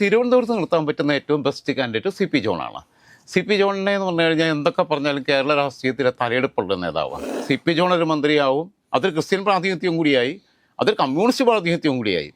തിരുവനന്തപുരത്ത് നിർത്താൻ പറ്റുന്ന ഏറ്റവും ബെസ്റ്റ് കാൻഡിഡേറ്റ് സി പി ജോണാണ്. സി പി ജോണിനെ എന്ന് പറഞ്ഞു കഴിഞ്ഞാൽ എന്തൊക്കെ പറഞ്ഞാലും കേരള രാഷ്ട്രീയത്തിലെ തലയെടുപ്പുള്ള നേതാവാണ്. സി പി ജോൺ ഒരു മന്ത്രിയാവും അതൊരു ക്രിസ്ത്യൻ പ്രാതിനിധ്യം കൂടിയായി അതൊരു കമ്മ്യൂണിസ്റ്റ് പ്രാതിനിധ്യം കൂടിയായി.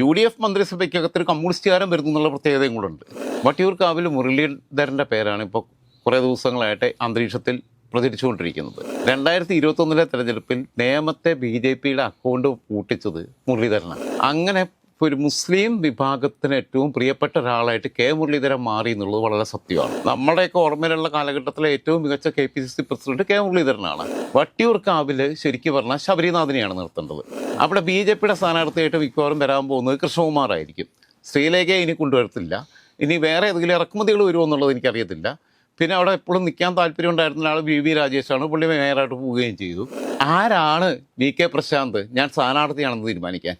യു ഡി എഫ് മന്ത്രിസഭയ്ക്കകത്ത് ഒരു കമ്മ്യൂണിസ്റ്റുകാരൻ വരുന്നു എന്നുള്ള പ്രത്യേകതയും കൂടെ ഉണ്ട്. വട്ടിയൂർക്കാവിൽ മുരളീധരന്റെ പേരാണ് ഇപ്പോൾ കുറേ ദിവസങ്ങളായിട്ട് അന്തരീക്ഷത്തിൽ പ്രചരിച്ചുകൊണ്ടിരിക്കുന്നത്. രണ്ടായിരത്തി ഇരുപത്തൊന്നിലെ തെരഞ്ഞെടുപ്പിൽ നേമത്തെ ബി ജെ പിയുടെ അക്കൗണ്ട് പൂട്ടിച്ചത് മുരളീധരനാണ്. അങ്ങനെ ഒരു മുസ്ലിം വിഭാഗത്തിന് ഏറ്റവും പ്രിയപ്പെട്ട ഒരാളായിട്ട് കെ മുരളീധരൻ മാറി എന്നുള്ളത് വളരെ സത്യമാണ്. നമ്മുടെയൊക്കെ ഓർമ്മയിലുള്ള കാലഘട്ടത്തിലെ ഏറ്റവും മികച്ച K P C C president K മുരളീധരനാണ്. വട്ടിയൂർക്കാവിൽ ശരിക്കും പറഞ്ഞാൽ ശബരിനാഥിനെയാണ് നിർത്തേണ്ടത്. അവിടെ ബി ജെ പിയുടെ സ്ഥാനാർത്ഥിയായിട്ട് മിക്കവാറും വരാൻ പോകുന്നത് കൃഷ്ണകുമാറായിരിക്കും. ശ്രീലേഖയെ ഇനി കൊണ്ടുവരത്തില്ല. ഇനി വേറെ ഏതെങ്കിലും ഇറക്കുമതികൾ വരുമോ എന്നുള്ളത് എനിക്കറിയത്തില്ല. പിന്നെ അവിടെ എപ്പോഴും നിൽക്കാൻ താല്പര്യം ഉണ്ടായിരുന്ന ആൾ വി വി രാജേഷാണ്. പുള്ളി മേയറായിട്ട് പോവുകയും ചെയ്തു. ആരാണ് വി കെ പ്രശാന്ത് ഞാൻ സ്ഥാനാർത്ഥിയാണെന്ന് തീരുമാനിക്കാൻ?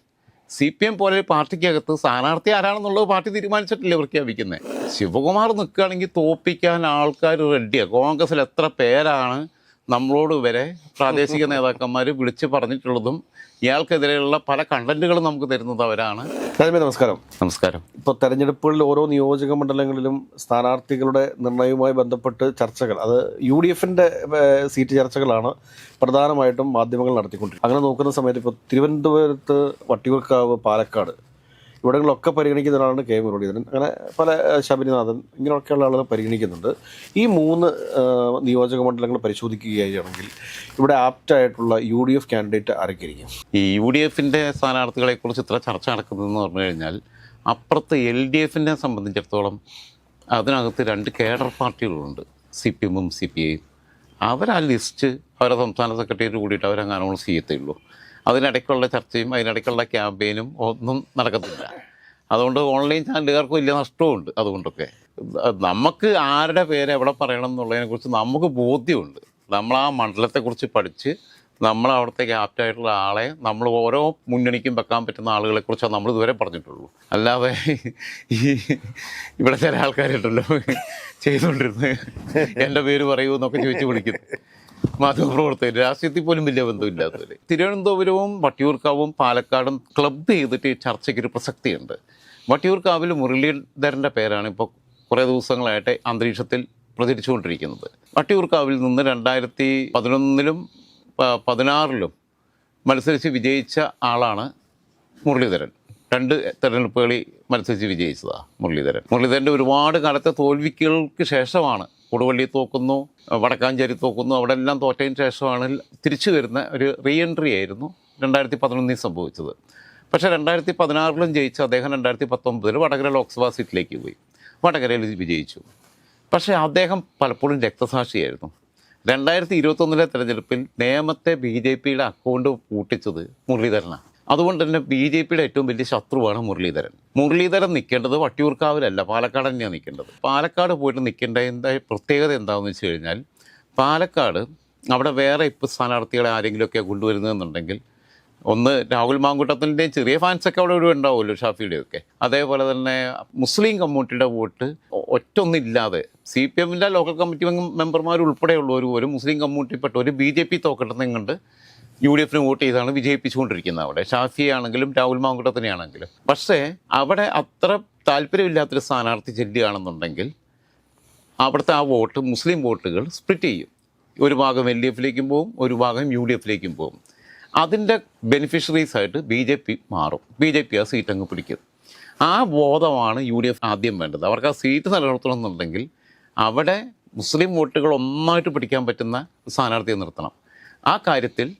സി പി എം പോലെ പാർട്ടിക്കകത്ത് സ്ഥാനാർത്ഥി ആരാണെന്നുള്ളത് പാർട്ടി തീരുമാനിച്ചിട്ടില്ല പ്രഖ്യാപിക്കുന്നത് ശിവകുമാർ നിൽക്കുകയാണെങ്കിൽ തോപ്പിക്കാൻ ആൾക്കാർ റെഡിയാണ് കോൺഗ്രസിൽ എത്ര പേരാണ് നമ്മളോട് വരെ പ്രാദേശിക നേതാക്കന്മാർ വിളിച്ച് പറഞ്ഞിട്ടുള്ളതും ഇയാൾക്കെതിരെയുള്ള പല കണ്ടന്റുകളും നമുക്ക് തരുന്നത് അവരാണ്. രാജമേ നമസ്കാരം. നമസ്കാരം. ഇപ്പോൾ തെരഞ്ഞെടുപ്പുകളിൽ ഓരോ നിയോജക മണ്ഡലങ്ങളിലും സ്ഥാനാർത്ഥികളുടെ നിർണയവുമായി ബന്ധപ്പെട്ട് ചർച്ചകൾ. അത് യു ഡി എഫിന്റെ സീറ്റ് ചർച്ചകളാണ് പ്രധാനമായിട്ടും മാധ്യമങ്ങൾ നടത്തിക്കൊണ്ടിരിക്കുന്നത്. അങ്ങനെ നോക്കുന്ന സമയത്ത് ഇപ്പോൾ തിരുവനന്തപുരത്ത് വട്ടിയൂർക്കാവ് പാലക്കാട് ഇവിടങ്ങളിലൊക്കെ പരിഗണിക്കുന്ന ഒരാളാണ് കെ മുരളീധരൻ. അങ്ങനെ പല ശബരിനാഥൻ ഇങ്ങനെയൊക്കെയുള്ള ആളുകൾ പരിഗണിക്കുന്നുണ്ട്. ഈ മൂന്ന് നിയോജക മണ്ഡലങ്ങൾ പരിശോധിക്കുകയാണെങ്കിൽ ഇവിടെ ആപ്റ്റായിട്ടുള്ള യു ഡി എഫ് കാൻഡിഡേറ്റ് ആരൊക്കെയായിരിക്കും? ഈ യു ഡി എഫിന്റെ സ്ഥാനാർത്ഥികളെക്കുറിച്ച് ഇത്ര ചർച്ച നടക്കുന്നതെന്ന് പറഞ്ഞു കഴിഞ്ഞാൽ അപ്പുറത്ത് എൽ ഡി എഫിനെ സംബന്ധിച്ചിടത്തോളം അതിനകത്ത് രണ്ട് കേഡർ പാർട്ടികളുണ്ട്. സി പി എമ്മും സി പി ഐയും. അവരാ ലിസ്റ്റ് അവരെ സംസ്ഥാന സെക്രട്ടേറിയറ്റ് കൂടിയിട്ട് അവരങ്ങനെ ചെയ്യത്തേ ചെയ്യത്തുള്ളൂ അതിനിടയ്ക്കുള്ള ചർച്ചയും അതിനിടയ്ക്കുള്ള ക്യാമ്പയിനും ഒന്നും നടക്കത്തില്ല. അതുകൊണ്ട് ഓൺലൈൻ ചാനലുകാർക്ക് വലിയ നഷ്ടമുണ്ട് അതുകൊണ്ടൊക്കെ. നമുക്ക് ആരുടെ പേര് എവിടെ പറയണം എന്നുള്ളതിനെക്കുറിച്ച് നമുക്ക് ബോധ്യമുണ്ട്. നമ്മൾ ആ മണ്ഡലത്തെക്കുറിച്ച് പഠിച്ച് നമ്മൾ അവിടുത്തെ ക്യാപ്റ്റായിട്ടുള്ള ആളെ നമ്മൾ ഓരോ മുന്നണിക്കും വെക്കാൻ പറ്റുന്ന ആളുകളെ കുറിച്ചാണ് നമ്മൾ ഇതുവരെ പറഞ്ഞിട്ടുള്ളൂ. അല്ലാതെ ഈ ഇവിടെ ചില ആൾക്കാരുണ്ടല്ലോ ചെയ്തുകൊണ്ടിരുന്നത്. എന്റെ പേര് പറയൂ എന്നൊക്കെ ചോദിച്ച് വിളിക്കുന്നു. മാധ്യമപ്രവർത്തകർ രാഷ്ട്രീയത്തിൽ പോലും വലിയ ബന്ധമില്ലാത്തവർ തിരുവനന്തപുരവും വട്ടിയൂർക്കാവും പാലക്കാടും ക്ലബ് ചെയ്തിട്ട് ഈ ചർച്ചയ്ക്ക് പ്രസക്തിയുണ്ട്. വട്ടിയൂർക്കാവിൽ മുരളീധരന്റെ പേരാണ് ഇപ്പോൾ കുറേ ദിവസങ്ങളായിട്ട് അന്തരീക്ഷത്തിൽ പ്രചരിച്ചുകൊണ്ടിരിക്കുന്നത്. വട്ടിയൂർക്കാവിൽ നിന്ന് രണ്ടായിരത്തി പതിനൊന്നിലും പതിനാറിലും മത്സരിച്ച് വിജയിച്ച ആളാണ് മുരളീധരൻ. രണ്ട് തെരഞ്ഞെടുപ്പുകളിൽ മത്സരിച്ച് വിജയിച്ചതാണ് മുരളീധരൻ. മുരളീധരന്റെ ഒരുപാട് കാലത്തെ തോൽവിക്കൾക്ക് ശേഷമാണ് കൊടുവള്ളി തോക്കുന്നു വടക്കാഞ്ചേരി തോക്കുന്നു അവിടെ എല്ലാം തോറ്റതിന് ശേഷമാണ് തിരിച്ചു വരുന്ന ഒരു റീ എൻട്രി ആയിരുന്നു രണ്ടായിരത്തി പതിനൊന്നിൽ സംഭവിച്ചത്. പക്ഷേ രണ്ടായിരത്തി പതിനാറിലും ജയിച്ച് അദ്ദേഹം രണ്ടായിരത്തി പത്തൊമ്പതിൽ വടകര ലോക്സഭാ സീറ്റിലേക്ക് പോയി. വടകരയിൽ വിജയിച്ചു. പക്ഷേ അദ്ദേഹം പലപ്പോഴും രക്തസാക്ഷിയായിരുന്നു. രണ്ടായിരത്തി ഇരുപത്തൊന്നിലെ തെരഞ്ഞെടുപ്പിൽ നേമത്തെ ബി ജെ പിയുടെ അക്കൗണ്ട് പൂട്ടിച്ചത് മുരളീധരനാണ്. അതുകൊണ്ട് തന്നെ ബി ജെ പിയുടെ ഏറ്റവും വലിയ ശത്രുവാണ് മുരളീധരൻ. മുരളീധരൻ നിൽക്കേണ്ടത് വട്ടിയൂർക്കാവിലല്ല പാലക്കാട് തന്നെയാണ് നിൽക്കേണ്ടത്. പാലക്കാട് പോയിട്ട് നിൽക്കേണ്ട എന്താ പ്രത്യേകത എന്താണെന്ന് വെച്ച് കഴിഞ്ഞാൽ പാലക്കാട് അവിടെ വേറെ ഇപ്പോൾ സ്ഥാനാർത്ഥികളെ ആരെങ്കിലുമൊക്കെ കൊണ്ടുവരുന്നതെന്നുണ്ടെങ്കിൽ ഒന്ന് രാഹുൽ മാങ്കൂട്ടത്തിന്റെയും ചെറിയ ഫാൻസൊക്കെ അവിടെ ഇവിടെ ഉണ്ടാവുമല്ലോ ഷാഫിയുടെയൊക്കെ. അതേപോലെ തന്നെ മുസ്ലിം കമ്മ്യൂണിറ്റിയുടെ വോട്ട് ഒറ്റൊന്നില്ലാതെ സി പി എമ്മിന്റെ ലോക്കൽ കമ്മിറ്റി മെമ്പർമാർ ഉൾപ്പെടെയുള്ളവർ ഒരു മുസ്ലിം കമ്മ്യൂണിറ്റിപ്പെട്ട ഒരു ബി ജെ പി തോക്കട്ടെന്നും യു ഡി എഫിന് വോട്ട് ചെയ്താണ് വിജയിപ്പിച്ചുകൊണ്ടിരിക്കുന്നത് അവിടെ. ഷാഫിയാണെങ്കിലും രാഹുൽ മാങ്കൂട്ടത്തിനെയാണെങ്കിലും പക്ഷേ അവിടെ അത്ര താല്പര്യമില്ലാത്തൊരു സ്ഥാനാർത്ഥി ചെല്ലുകയാണെന്നുണ്ടെങ്കിൽ അവിടുത്തെ ആ വോട്ട് മുസ്ലിം വോട്ടുകൾ സ്പ്ലിറ്റ് ചെയ്യും. ഒരു ഭാഗം എൽ ഡി എഫിലേക്കും പോകും ഒരു ഭാഗം യു ഡി എഫിലേക്കും പോകും. അതിന്റെ ബെനിഫിഷ്യറീസ് ആയിട്ട് ബി ജെ പി മാറും. ബി ജെ പി ആ സീറ്റ് അങ്ങ് പിടിക്കും. ആ ബോധമാണ് യു ഡി എഫ് ആദ്യം വേണ്ടത്. അവർക്ക് ആ സീറ്റ് നിലനിർത്തണമെന്നുണ്ടെങ്കിൽ അവിടെ മുസ്ലിം വോട്ടുകൾ ഒന്നായിട്ട് പിടിക്കാൻ പറ്റുന്ന സ്ഥാനാർത്ഥിയെ നിർത്തണം. ആ കാര്യത്തിൽ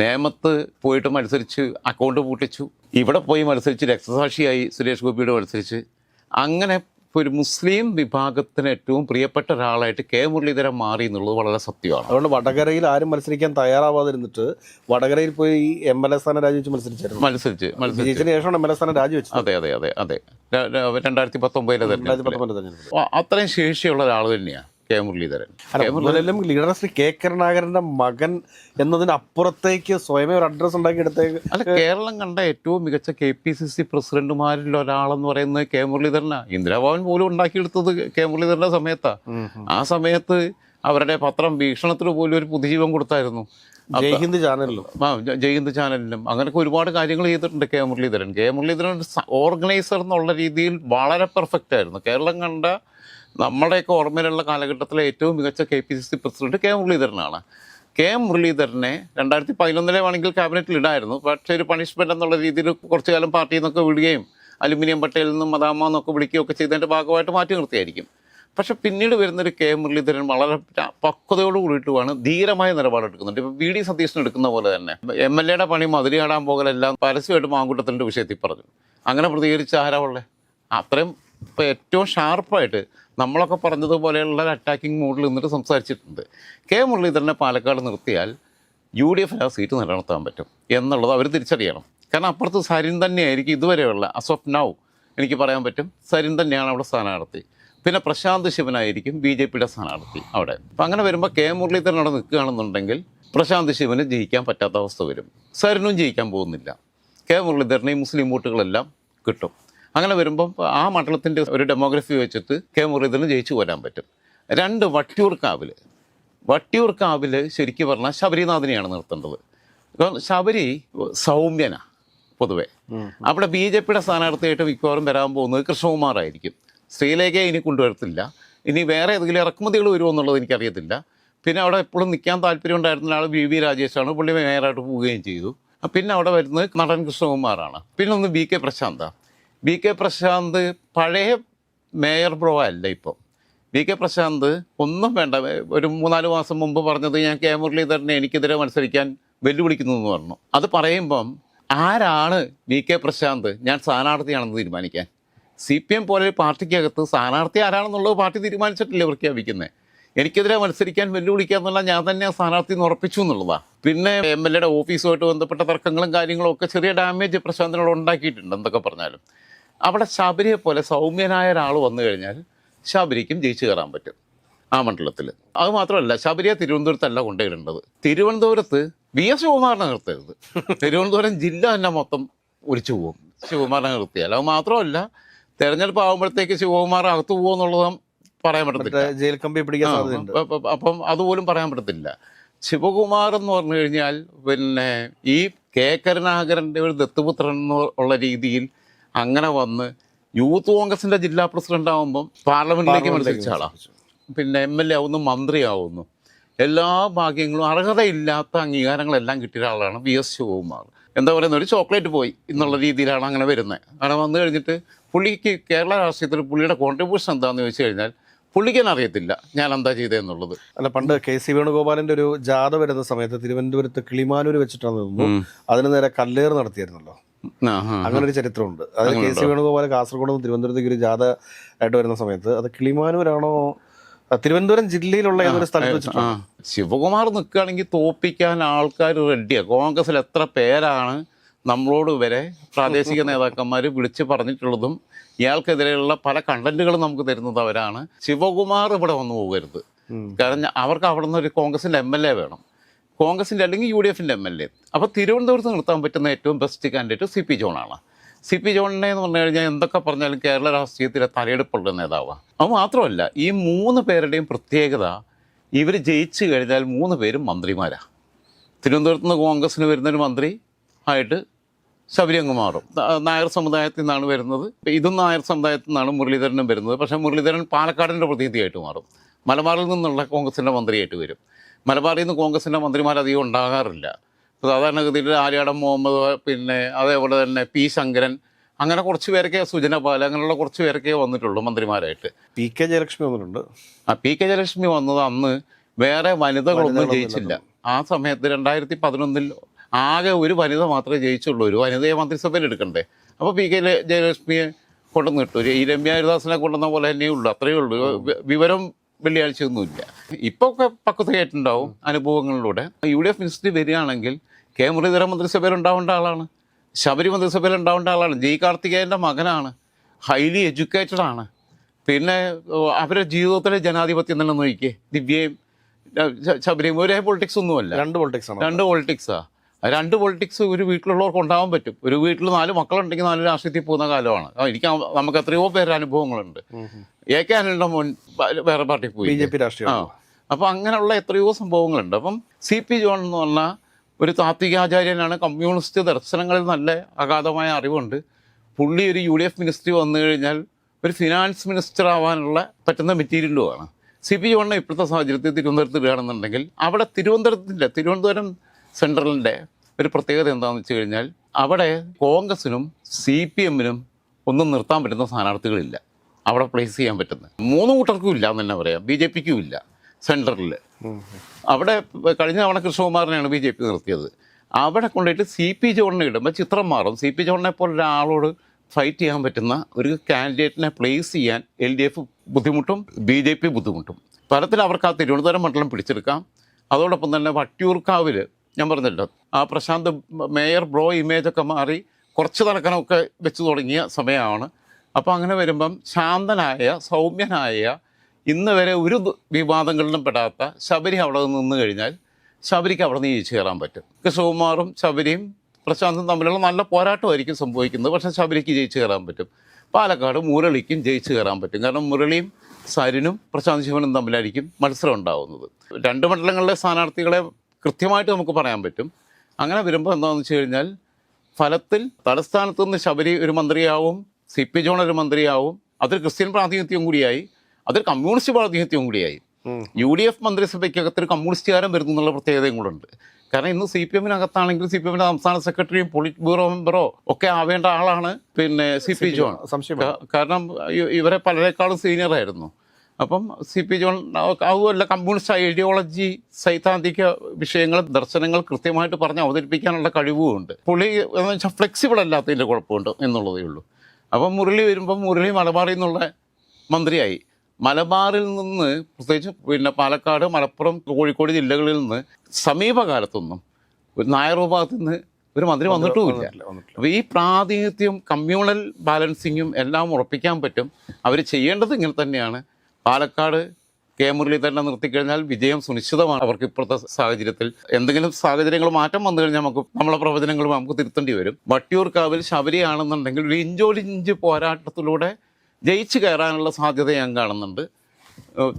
നേമത്ത് പോയിട്ട് മത്സരിച്ച് അക്കൗണ്ട് പൂട്ടിച്ചു. ഇവിടെ പോയി മത്സരിച്ച് രക്തസാക്ഷിയായി സുരേഷ് ഗോപിയോട് മത്സരിച്ച്. അങ്ങനെ ഒരു മുസ്ലിം വിഭാഗത്തിന് ഏറ്റവും പ്രിയപ്പെട്ട ഒരാളായിട്ട് കെ മുരളീധരൻ മാറി എന്നുള്ളത് വളരെ സത്യമാണ്. അതുകൊണ്ട് വടകരയിൽ ആരും മത്സരിക്കാൻ തയ്യാറാവാതിരുന്നിട്ട് വടകരയിൽ പോയി എം എൽ എ സ്ഥാനം രാജിവെച്ച് മത്സരിച്ചായിരുന്നു. മത്സരിച്ച് മത്സരിച്ച്. വിജയിച്ചതിന് ശേഷമാണ് എം എൽ എ സ്ഥാനം രാജിവെച്ചത് അതെ അതെ അതെ അതെ. രണ്ടായിരത്തി പത്തൊമ്പതിലെ തന്നെ തെരഞ്ഞെടുപ്പ് അത്രയും ശേഷിയുള്ള ഒരാൾ തന്നെയാണ് കെ മുരളീധരൻ. അല്ല ലീഡർ ശ്രീ കെ കരുണാകരന്റെ മകൻ എന്നതിന് അപ്പുറത്തേക്ക് സ്വയമേ ഒരു അഡ്രസ് ഉണ്ടാക്കി എടുത്തേക്ക് അല്ല കേരളം കണ്ട ഏറ്റവും മികച്ച കെ പി സി സി പ്രസിഡന്റുമാരിൽ ഒരാളെന്ന് പറയുന്നത് കെ മുരളീധരനാണ് ഇന്ദിരാഭവൻ പോലും ഉണ്ടാക്കിയെടുത്തത് കെ മുരളീധരന്റെ സമയത്താ. ആ സമയത്ത് അവരുടെ പത്രം വീക്ഷണത്തിന് പോലും ഒരു പുതുജീവൻ കൊടുത്തായിരുന്നു. ജയ്ഹിന്ദ് ചാനലിലും. ആ ജയ്ഹിന്ദ് ചാനലിലും. അങ്ങനെയൊക്കെ ഒരുപാട് കാര്യങ്ങൾ ചെയ്തിട്ടുണ്ട് K Muraleedharan. K Muraleedharan organiser എന്നുള്ള രീതിയിൽ വളരെ പെർഫെക്റ്റ് ആയിരുന്നു. കേരളം കണ്ട നമ്മുടെയൊക്കെ ഓർമ്മയിലുള്ള കാലഘട്ടത്തിലെ ഏറ്റവും മികച്ച K P C C president K മുരളീധരനാണ്. K മുരളീധരനെ രണ്ടായിരത്തി പതിനൊന്നിലെ വേണമെങ്കിൽ ക്യാബിനറ്റിൽ ഇടായിരുന്നു. പക്ഷേ ഒരു പണിഷ്മെന്റ് എന്നുള്ള രീതിയിൽ കുറച്ചു കാലം പാർട്ടിയിൽ നിന്നൊക്കെ വിടുകയും അലുമിനിയം പട്ടേലിൽ നിന്നും മദാമ എന്നൊക്കെ വിളിക്കുകയൊക്കെ ചെയ്തതിന്റെ ഭാഗമായിട്ട് മാറ്റി നിർത്തിയായിരിക്കും. പക്ഷെ പിന്നീട് വരുന്നൊരു കെ മുരളീധരൻ വളരെ പക്വതയോട് കൂടിയിട്ടുമാണ് ധീരമായ നിലപാടെടുക്കുന്നുണ്ട്. ഇപ്പോൾ വി ഡി സതീശൻ എടുക്കുന്ന പോലെ തന്നെ എം എൽ എയുടെ പണി മതിരിയാടാൻ പോകലെല്ലാം പരസ്യമായിട്ട് മാങ്കൂട്ടത്തിന്റെ വിഷയത്തിൽ പറഞ്ഞു. അങ്ങനെ പ്രതികരിച്ച ആരാ ഉള്ളത് അത്രയും ഇപ്പം ഏറ്റവും ഷാർപ്പായിട്ട് നമ്മളൊക്കെ പറഞ്ഞതുപോലെയുള്ള അറ്റാക്കിംഗ് മോഡിൽ നിന്നിട്ട് സംസാരിച്ചിട്ടുണ്ട്. കെ മുരളീധരനെ പാലക്കാട് നിർത്തിയാൽ യു ഡി എഫിന് ആ സീറ്റ് നിലനിർത്താൻ പറ്റും എന്നുള്ളത് അവർ തിരിച്ചറിയണം. കാരണം അപ്പുറത്ത് സരിൻ തന്നെയായിരിക്കും ഇതുവരെയുള്ള അസ് ഓഫ് നൗ എനിക്ക് പറയാൻ പറ്റും സരിൻ തന്നെയാണ് അവിടെ സ്ഥാനാർത്ഥി. പിന്നെ പ്രശാന്ത് ശിവനായിരിക്കും ബി ജെ പിയുടെ സ്ഥാനാർത്ഥി അവിടെ. അപ്പം അങ്ങനെ വരുമ്പോൾ കെ മുരളീധരൻ അവിടെ നിൽക്കുകയാണെന്നുണ്ടെങ്കിൽ പ്രശാന്ത് ശിവന് ജയിക്കാൻ പറ്റാത്ത അവസ്ഥ വരും. സരിനും ജയിക്കാൻ പോകുന്നില്ല. കെ മുരളീധരനെയും മുസ്ലിം വോട്ടുകളെല്ലാം കിട്ടും. അങ്ങനെ വരുമ്പം ആ മണ്ഡലത്തിന്റെ ഒരു ഡെമോഗ്രഫി വെച്ചിട്ട് കെ മുരളീധരന് ജയിച്ചു പോരാൻ പറ്റും. രണ്ട് വട്ടിയൂർക്കാവിൽ വട്ടിയൂർക്കാവിൽ ശരിക്കും പറഞ്ഞാൽ ശബരിനാഥിനെയാണ് നിർത്തേണ്ടത്. ശബരി സൗമ്യന പൊതുവെ. അവിടെ ബി ജെ പിയുടെ സ്ഥാനാർത്ഥിയായിട്ട് മിക്കവാറും വരാൻ പോകുന്നത് കൃഷ്ണകുമാറായിരിക്കും. ശ്രീലേഖയെ ഇനി കൊണ്ടുവരത്തില്ല. ഇനി വേറെ ഏതെങ്കിലും ഇറക്കുമതികൾ വരുമോ എന്നുള്ളത് എനിക്കറിയത്തില്ല. പിന്നെ അവിടെ എപ്പോഴും നിൽക്കാൻ താല്പര്യം ഉണ്ടായിരുന്ന ആൾ വി വി രാജേഷാണ്. പുള്ളി മേയറായിട്ട് പോവുകയും ചെയ്തു. പിന്നെ അവിടെ വരുന്നത് നടൻ കൃഷ്ണകുമാറാണ്. പിന്നെ ഒന്ന് ബി കെ പ്രശാന്താണ് ബി കെ പ്രശാന്ത് പഴയ മേയർ ബ്രോ അല്ല ഇപ്പം. വി കെ പ്രശാന്ത് ഒന്നും വേണ്ട. ഒരു മൂന്നാൽ മാസം മുമ്പ് പറഞ്ഞത് ഞാൻ കെ മുരളീധരനെ എനിക്കെതിരെ മത്സരിക്കാൻ വെല്ലുവിളിക്കുന്നു എന്ന് പറഞ്ഞു. അത് പറയുമ്പം ആരാണ് വി കെ പ്രശാന്ത്? ഞാൻ സ്ഥാനാർത്ഥിയാണെന്ന് തീരുമാനിക്കാൻ. സി പി എം പോലെ പാർട്ടിക്കകത്ത് സ്ഥാനാർത്ഥി ആരാണെന്നുള്ളത് പാർട്ടി തീരുമാനിച്ചിട്ടില്ലേ പ്രഖ്യാപിക്കുന്നത് എനിക്കെതിരെ മത്സരിക്കാൻ വെല്ലുവിളിക്കുക എന്നുള്ള ഞാൻ തന്നെ സ്ഥാനാർത്ഥി എന്ന് ഉറപ്പിച്ചു എന്നുള്ളതാണ് പിന്നെ എം എൽ എയുടെ ഓഫീസുമായിട്ട് ബന്ധപ്പെട്ട തർക്കങ്ങളും കാര്യങ്ങളും ഒക്കെ ചെറിയ ഡാമേജ് പ്രശാന്തിനോട് ഉണ്ടാക്കിയിട്ടുണ്ട് എന്തൊക്കെ പറഞ്ഞാലും. അവിടെ ശബരിയെ പോലെ സൗമ്യനായ ഒരാൾ വന്നു കഴിഞ്ഞാൽ ശബരിക്കും ജയിച്ചു കയറാൻ പറ്റും ആ മണ്ഡലത്തിൽ അത് മാത്രമല്ല ശബരിയെ തിരുവനന്തപുരത്തല്ല കൊണ്ടുവരേണ്ടത്. തിരുവനന്തപുരത്ത് വി എസ് ശിവകുമാറിനെ നിർത്തരുത്. തിരുവനന്തപുരം ജില്ല തന്നെ മൊത്തം ഒലിച്ചു പോകും. ശിവകുമാറിനെ നിർത്തിയാൽ. അത് മാത്രമല്ല തെരഞ്ഞെടുപ്പ് ആകുമ്പോഴത്തേക്ക് ശിവകുമാർ അകത്തു പോകുമെന്നുള്ളത് പറയാൻ പറ്റത്തില്ല. ജയിൽ കമ്പി പിടിക്കാൻ അപ്പ- അതുപോലും പറയാൻ പറ്റത്തില്ല. ശിവകുമാർ എന്ന് പറഞ്ഞു കഴിഞ്ഞാൽ പിന്നെ ഈ കെ കരുണാകരന്റെ ഒരു ദത്തുപുത്രൻ എന്നുള്ള ഉള്ള രീതിയിൽ അങ്ങനെ വന്ന് യൂത്ത് കോൺഗ്രസിന്റെ ജില്ലാ പ്രസിഡന്റ് ആവുമ്പോൾ പാർലമെന്റിലേക്ക് മത്സരിച്ച ആളാണ് പിന്നെ എം എൽ എ ആവുന്നു മന്ത്രിയാവുന്നു എല്ലാ ഭാഗ്യങ്ങളും അർഹതയില്ലാത്ത അംഗീകാരങ്ങളെല്ലാം കിട്ടിയ ആളാണ് വി എസ് ശിവകുമാർ. എന്താ പറയുന്ന ഒരു ചോക്ലേറ്റ് പോയി എന്നുള്ള രീതിയിലാണ് അങ്ങനെ വരുന്നത്. അങ്ങനെ വന്നു കഴിഞ്ഞിട്ട് പുള്ളിക്ക് കേരള രാഷ്ട്രീയത്തിൽ പുള്ളിയുടെ കോൺട്രിബ്യൂഷൻ എന്താണെന്ന് ചോദിച്ചു കഴിഞ്ഞാൽ പുള്ളിക്ക് തന്നെ അറിയത്തില്ല ഞാൻ എന്താ ചെയ്തതെന്നുള്ളത് അല്ല പണ്ട് കെ സി വേണുഗോപാലിന്റെ ഒരു ജാഥ വരുന്ന സമയത്ത് തിരുവനന്തപുരത്ത് കിളിമാനൂർ വെച്ചിട്ടാണ് അതിന് നേരെ കല്ലേറ് ആ. അങ്ങനെ ഒരു ചരിത്രമുണ്ട്. അതായത് കെ സി വേണുഗോപാൽ കാസർഗോഡ് നിന്ന് തിരുവനന്തപുരത്തേക്ക് ഒരു ജാഥ ആയിട്ട് വരുന്ന സമയത്ത് അത് കിളിമാനൂരാണോ? തിരുവനന്തപുരം ജില്ലയിലുള്ള ഏതൊരു സ്ഥലത്ത് വെച്ചിട്ടാണ് ശിവകുമാർ നിൽക്കുകയാണെങ്കിൽ തോപ്പിക്കാൻ ആൾക്കാർ റെഡിയാണ് കോൺഗ്രസിൽ എത്ര പേരാണ് നമ്മളോട് വരെ പ്രാദേശിക നേതാക്കന്മാർ വിളിച്ച് പറഞ്ഞിട്ടുള്ളതും ഇയാൾക്കെതിരെയുള്ള പല കണ്ടന്റുകളും നമുക്ക് തരുന്നത് അവരാണ്. ശിവകുമാർ ഇവിടെ വന്നു പോകരുത്. കാരണം അവർക്ക് അവിടെ നിന്ന് ഒരു കോൺഗ്രസിന്റെ എം എൽ എ വേണം. കോൺഗ്രസിന്റെ അല്ലെങ്കിൽ യു ഡി എഫിന്റെ എം എൽ എ. അപ്പോൾ തിരുവനന്തപുരത്ത് നിർത്താൻ പറ്റുന്ന ഏറ്റവും ബെസ്റ്റ് കാൻഡിഡേറ്റ് സി പി ജോണാണ്. സി പി ജോണിനെ എന്ന് പറഞ്ഞു കഴിഞ്ഞാൽ എന്തൊക്കെ പറഞ്ഞാലും കേരള രാഷ്ട്രീയത്തിലെ തലയെടുപ്പുള്ള നേതാവാണ് അത് മാത്രമല്ല ഈ മൂന്ന് പേരുടെയും പ്രത്യേകത ഇവർ ജയിച്ചു കഴിഞ്ഞാൽ മൂന്ന് പേരും മന്ത്രിമാരാണ് തിരുവനന്തപുരത്ത് നിന്ന് കോൺഗ്രസ്സിന് വരുന്നൊരു മന്ത്രി ആയിട്ട് ശബരിയങ്ങ് മാറും. നായർ സമുദായത്തിൽ നിന്നാണ് വരുന്നത്. ഇതും നായർ സമുദായത്തിൽ നിന്നാണ് മുരളീധരനും വരുന്നത്. പക്ഷേ മുരളീധരൻ പാലക്കാടിന്റെ പ്രതിനിധിയായിട്ട് മാറും. മലബാറിൽ നിന്നുള്ള കോൺഗ്രസിന്റെ മന്ത്രിയായിട്ട് വരും. മലബാറിൽ നിന്ന് കോൺഗ്രസിന്റെ മന്ത്രിമാർ അധികം ഉണ്ടാകാറില്ല. സാധാരണഗതിയിൽ ആര്യാടൻ മുഹമ്മദ് പിന്നെ അതേപോലെ തന്നെ പി ശങ്കരൻ അങ്ങനെ കുറച്ച് പേരൊക്കെ സുജന പാൽ അങ്ങനെയുള്ള കുറച്ച് പേരൊക്കെ വന്നിട്ടുള്ളൂ മന്ത്രിമാരായിട്ട്. പി കെ ജയലക്ഷ്മി വന്നിട്ടുണ്ട്. ആ പി കെ ജയലക്ഷ്മി വന്നത് അന്ന് വേറെ വനിതകളൊന്നും ജയിച്ചില്ല. ആ സമയത്ത് രണ്ടായിരത്തി പതിനൊന്നിൽ ആകെ ഒരു വനിത മാത്രമേ ജയിച്ചുള്ളൂ. ഒരു വനിതയെ മന്ത്രിസഭയിൽ എടുക്കണ്ടേ. അപ്പോൾ പി കെ ജയലക്ഷ്മിയെ കൊണ്ടുവന്ന് ഇട്ടു. ഒരു ഈ രമ്യ ഹരിദാസിനെ കൊണ്ടുവന്ന പോലെ തന്നെയേ ഉള്ളൂ. അത്രയേ ഉള്ളൂ. വിവരം വെള്ളിയാഴ്ചയൊന്നുമില്ല. ഇപ്പോൾ ഒക്കെ പക്വതയായിട്ടുണ്ടാവും അനുഭവങ്ങളിലൂടെ. യു ഡി എഫ് മിനിസ്റ്ററി വരികയാണെങ്കിൽ കെ മുരളീധരൻ മന്ത്രിസഭയിൽ ഉണ്ടാവേണ്ട ആളാണ്. ശബരി മന്ത്രിസഭയിൽ ഉണ്ടാവേണ്ട ആളാണ്. ജയ് കാർത്തികേയന്റെ മകനാണ്. ഹൈലി എഡ്യൂക്കേറ്റഡ് ആണ്. പിന്നെ അവരുടെ ജീവിതത്തിലെ ജനാധിപത്യം തന്നെ നോക്കിയേ ദിവ്യയും ശബരിയും ഒരേ പൊളിറ്റിക്സ് ഒന്നുമല്ല. രണ്ട് പൊളിറ്റിക്സ് ആണ് രണ്ട് പൊളിറ്റിക്സാ. രണ്ട് പൊളിറ്റിക്സ് ഒരു വീട്ടിലുള്ളവർക്ക് ഉണ്ടാവാൻ പറ്റും. ഒരു വീട്ടിൽ നാല് മക്കളുണ്ടെങ്കിൽ നാല് രാഷ്ട്രീയത്തിൽ പോകുന്ന കാലമാണ്. എനിക്ക് നമുക്ക് എത്രയോ പേര് അനുഭവങ്ങളുണ്ട്. എ കെ ആനലിന്റെ മുൻ വേറെ പാർട്ടി പോയി. ബി ജെ പി രാഷ്ട്രീയം ആ അപ്പോൾ അങ്ങനെയുള്ള എത്രയോ സംഭവങ്ങളുണ്ട്. അപ്പം സി പി ജോൺ എന്ന് പറഞ്ഞാൽ ഒരു താത്വികാചാര്യനാണ് കമ്മ്യൂണിസ്റ്റ് ദർശനങ്ങളിൽ നല്ല അഗാധമായ അറിവുണ്ട്. പുള്ളി ഒരു യു ഡി എഫ് മിനിസ്ട്രി വന്നു കഴിഞ്ഞാൽ ഒരു ഫിനാൻസ് മിനിസ്റ്റർ ആവാനുള്ള പറ്റുന്ന മെറ്റീരിയലുമാണ് സി പി ജോണിനെ ഇപ്പോഴത്തെ സാഹചര്യത്തിൽ തിരുവനന്തപുരത്ത് ഇടുകയാണെന്നുണ്ടെങ്കിൽ അവിടെ തിരുവനന്തപുരത്തിന്റെ തിരുവനന്തപുരം സെൻട്രലിന്റെ ഒരു പ്രത്യേകത എന്താണെന്ന് വെച്ച് കഴിഞ്ഞാൽ അവിടെ കോൺഗ്രസിനും സി പി എമ്മിനും ഒന്നും നിർത്താൻ പറ്റുന്ന സ്ഥാനാർത്ഥികളില്ല. അവിടെ പ്ലേസ് ചെയ്യാൻ പറ്റുന്നത്. മൂന്ന് കൂട്ടർക്കും ഇല്ല എന്ന് തന്നെ പറയാം. ബി ജെ പിക്കും ഇല്ല സെൻട്രലിൽ. അവിടെ കഴിഞ്ഞ തവണ കൃഷ്ണകുമാറിനെയാണ് ബി ജെ പി നിർത്തിയത്. അവിടെ കൊണ്ടുപോയിട്ട് സി പി ജോണിനെ ഇടുമ്പോൾ ചിത്രം മാറും. സി പി ജോണിനെ പോലെ ഒരാളോട് ഫൈറ്റ് ചെയ്യാൻ പറ്റുന്ന ഒരു കാൻഡിഡേറ്റിനെ പ്ലേസ് ചെയ്യാൻ എൽ ഡി എഫ് ബുദ്ധിമുട്ടും ബി ജെ പി ബുദ്ധിമുട്ടും. ഫലത്തിൽ അവർക്ക് ആ തിരുവനന്തപുരം മണ്ഡലം പിടിച്ചെടുക്കാം. അതോടൊപ്പം തന്നെ വട്ടിയൂർക്കാവിൽ ഞാൻ പറഞ്ഞല്ലോ ആ പ്രശാന്ത് മേയർ ബ്രോ ഇമേജ് ഒക്കെ മാറി കുറച്ച് തലക്കനമൊക്കെ വെച്ച് തുടങ്ങിയ സമയമാണ്. അപ്പോൾ അങ്ങനെ വരുമ്പം ശാന്തനായ സൗമ്യനായ ഇന്ന് വരെ ഒരു വിവാദങ്ങളിലും പെടാത്ത ശബരി അവിടെ നിന്ന് കഴിഞ്ഞാൽ ശബരിക്ക് അവിടെ നിന്ന് ജയിച്ചു കയറാൻ പറ്റും. സുകുമാറും ശബരിയും പ്രശാന്തും തമ്മിലുള്ള നല്ല പോരാട്ടമായിരിക്കും സംഭവിക്കുന്നത്. പക്ഷേ ശബരിക്ക് ജയിച്ചു കയറാൻ പറ്റും. പാലക്കാട് മുരളിക്കും ജയിച്ചു കയറാൻ പറ്റും. കാരണം മുരളിയും സരിനും പ്രശാന്ത് ശിവനും തമ്മിലായിരിക്കും മത്സരം ഉണ്ടാവുന്നത്. രണ്ട് മണ്ഡലങ്ങളിലെ സ്ഥാനാർത്ഥികളെ കൃത്യമായിട്ട് നമുക്ക് പറയാൻ പറ്റും. അങ്ങനെ വരുമ്പോൾ എന്താണെന്ന് വെച്ച് കഴിഞ്ഞാൽ ഫലത്തിൽ തലസ്ഥാനത്ത് നിന്ന് ശബരി ഒരു മന്ത്രിയാവും സി പി ജോൺ ഒരു മന്ത്രിയാവും അതൊരു ക്രിസ്ത്യൻ പ്രാതിനിധ്യം കൂടിയായി അതൊരു കമ്മ്യൂണിസ്റ്റ് പ്രാതിനിധ്യം കൂടിയായി. യു ഡി എഫ് മന്ത്രിസഭയ്ക്കകത്ത് ഒരു കമ്മ്യൂണിസ്റ്റുകാരൻ വരുന്നു എന്നുള്ള പ്രത്യേകതയും കൂടെ ഉണ്ട്. കാരണം ഇന്ന് സി പി എമ്മിനകത്താണെങ്കിൽ സി പി എമ്മിന്റെ സംസ്ഥാന സെക്രട്ടറിയും പൊളിറ്റ് ബ്യൂറോ മെമ്പറോ ഒക്കെ ആവേണ്ട ആളാണ് പിന്നെ സി പി ജോൺ. സംശയം കാരണം ഇവരെ പലരെക്കാളും സീനിയർ ആയിരുന്നു അപ്പം സി പി ജോൺ അതുമല്ല കമ്മ്യൂണിസ്റ്റ് ഐഡിയോളജി സൈദ്ധാന്തിക വിഷയങ്ങൾ ദർശനങ്ങൾ കൃത്യമായിട്ട് പറഞ്ഞ് അവതരിപ്പിക്കാനുള്ള കഴിവും ഉണ്ട്. പുള്ളി എന്ന് വെച്ചാൽ ഫ്ലെക്സിബിൾ അല്ലാത്തതിന്റെ കുഴപ്പമുണ്ട് എന്നുള്ളതേ ഉള്ളൂ. അപ്പം മുരളി വരുമ്പം മുരളി മലബാറിൽ നിന്നുള്ള മന്ത്രിയായി. മലബാറിൽ നിന്ന് പ്രത്യേകിച്ച് പിന്നെ പാലക്കാട് മലപ്പുറം കോഴിക്കോട് ജില്ലകളിൽ നിന്ന് സമീപകാലത്തൊന്നും ഒരു നായർ വിഭാഗത്തിൽ നിന്ന് ഒരു മന്ത്രി വന്നിട്ടുമില്ല. അപ്പോൾ ഈ പ്രാതിനിധ്യം കമ്മ്യൂണൽ ബാലൻസിങ്ങും എല്ലാം ഉറപ്പിക്കാൻ പറ്റും. അവർ ചെയ്യേണ്ടത് ഇങ്ങനെ തന്നെയാണ്. പാലക്കാട് കെ തന്നെ നിർത്തിക്കഴിഞ്ഞാൽ വിജയം സുനിശ്ചിതമാണ്. അവർക്ക് ഇപ്പോഴത്തെ സാഹചര്യത്തിൽ എന്തെങ്കിലും സാഹചര്യങ്ങൾ മാറ്റം വന്നു കഴിഞ്ഞാൽ നമുക്ക് നമ്മളെ പ്രവചനങ്ങൾ നമുക്ക് തിരുത്തേണ്ടി വരും. വട്ടിയൂർക്കാവിൽ ശബരിയാണെന്നുണ്ടെങ്കിൽ ഒരു ഇഞ്ചോടിഞ്ച് പോരാട്ടത്തിലൂടെ ജയിച്ചു കയറാനുള്ള സാധ്യത ഞാൻ കാണുന്നുണ്ട്.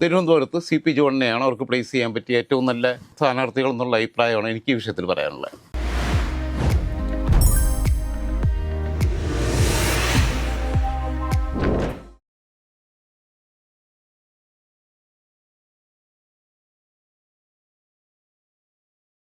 തിരുവനന്തപുരത്ത് സി പി ജോണിനെയാണ് അവർക്ക് പ്ലേസ് ചെയ്യാൻ പറ്റിയ ഏറ്റവും നല്ല സ്ഥാനാർത്ഥികൾ എന്നുള്ള അഭിപ്രായമാണ് എനിക്ക് ഈ വിഷയത്തിൽ പറയാനുള്ളത്.